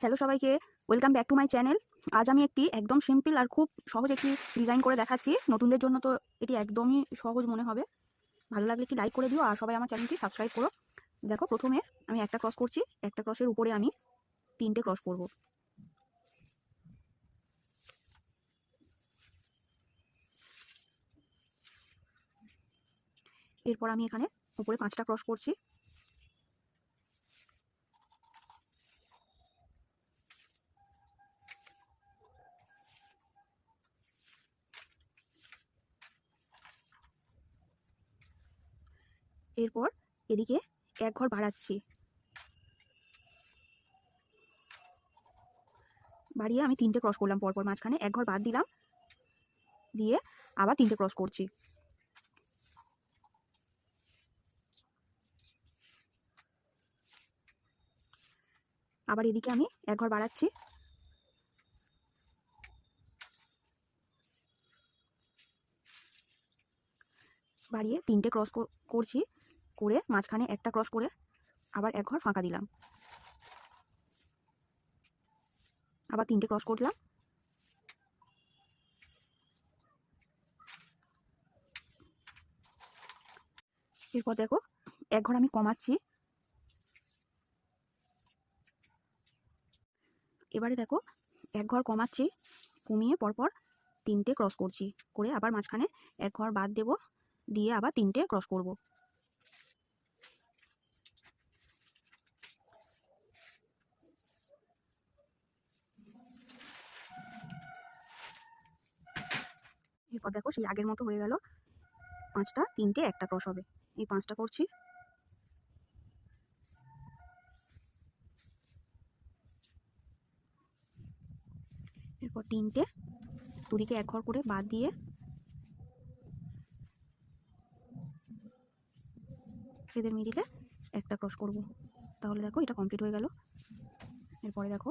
Hello সবাইকে welcome back to my channel আজ আমি একটি একদম সিম্পল আর খুব সহজ একটি ডিজাইন করে দেখাচ্ছি। নতুনদের জন্য তো এটি একদমই সহজ মনে হবে। ভালো লাগলে একটি লাইক করে দিও আর সবাই আমার চ্যানেলটি সাবস্ক্রাইব করো। দেখো, প্রথমে আমি একটা ক্রস করছি। একটা ক্রসের উপরে আমি তিনটে ক্রস করব। এরপর আমি এখানে উপরে পাঁচটা ক্রস করছি। এরপর এদিকে এক ঘর বাড়াচ্ছি। বাড়িয়ে আমি তিনটে ক্রস করলাম, পরপর মাঝখানে এক ঘর বাদ দিলাম, দিয়ে আবার তিনটে ক্রস করছি। আবার এদিকে আমি এক ঘর বাড়াচ্ছি। বাড়িয়ে তিনটে ক্রস করছি। করে মাঝখানে একটা ক্রস করে আবার এক ঘর ফাঁকা দিলাম। আবার তিনটে ক্রস করলাম। এরপর দেখো, এক ঘর আমি কমাচ্ছি। এবারে দেখো, এক ঘর কমাচ্ছি, কমিয়ে পরপর তিনটে ক্রস করছি। করে আবার মাঝখানে এক ঘর বাদ দেব, দিয়ে আবার তিনটে ক্রস করব। এরপর দেখো সেই আগের মতো হয়ে গেল। পাঁচটা, তিনটে, একটা ক্রস হবে। এই পাঁচটা করছি। এরপর তিনটে, দুদিকে এক ঘর করে বাদ দিয়ে। এদের মিডিলে একটা ক্রস করব। তাহলে দেখো এটা কমপ্লিট হয়ে গেল। এরপরে দেখো।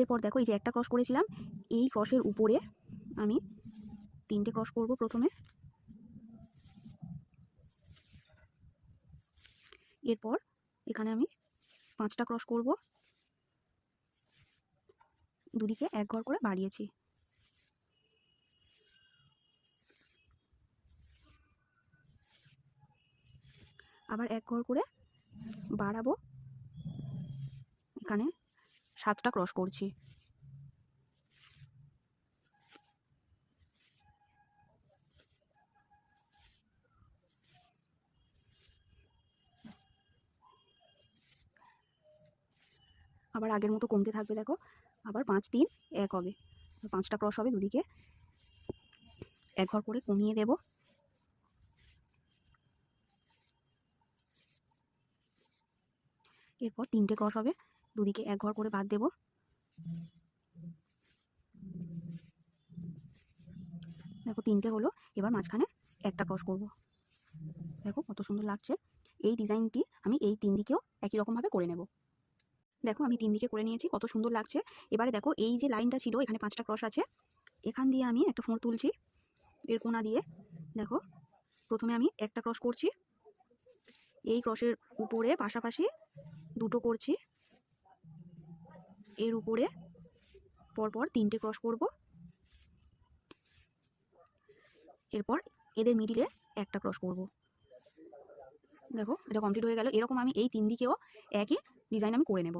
এরপর দেখো এই যে একটা ক্রস করেছিলাম, এই ক্রসের উপরে আমি তিনটে ক্রস করব প্রথমে। এরপর এখানে আমি পাঁচটা ক্রস করব। দুদিকে এক ঘর করে বাড়িয়েছি। আবার এক ঘর করে বাড়াবো। এখানে সাতটা ক্রস করছি। আবার আগের মতো কমতে থাকবে, দেখো। আবার পাঁচ, তিন, এক হবে। পাঁচটা ক্রস হবে দুদিকে। এক ঘর করে কমিয়ে দেব। এরপর তিনটে ক্রস হবে, দুদিকে এক ঘর করে বাদ দেব। দেখো, তিনটে হলো, এবার মাঝখানে একটা ক্রস করব। দেখো, কত সুন্দর লাগছে। এই ডিজাইনটি আমি এই তিন দিকেও একই রকমভাবে করে নেব। দেখো আমি তিন দিকে করে নিয়েছি, কত সুন্দর লাগছে। এবারে দেখো এই যে লাইনটা ছিল, এখানে পাঁচটা ক্রস আছে। এখান দিয়ে আমি একটা ফোঁড় তুলছি, এর কোনা দিয়ে। দেখো, প্রথমে আমি একটা ক্রস করছি। এই ক্রসের উপরে পাশাপাশি দুটো করছি। এর উপরে পরপর তিনটে ক্রস করব। এরপর এদের মিডিলে একটা ক্রস করব। দেখো, এটা কমপ্লিট হয়ে গেল। এরকম আমি এই তিন দিকেও একই ডিজাইন আমি করে নেব।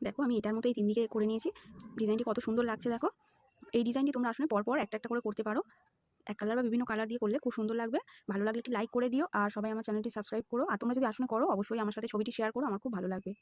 দেখো, আমি এটার মতো এই তিন দিকে করে নিয়েছি। ডিজাইনটি কত সুন্দর লাগছে, দেখো। এই ডিজাইনটি তোমরা আসলে পরপর একটা একটা করে করতে পারো। এক কালার বা বিভিন্ন কালার দিয়ে করলে খুব সুন্দর লাগবে। ভালো লাগলে একটি লাইক করে দিও। আর সবাই আমার চ্যানেলটি সাবস্ক্রাইব করো। আর তোমরা যদি আসলে করো, অবশ্যই আমার সাথে ছবিটি শেয়ার করো। আমার খুব ভালো লাগবে।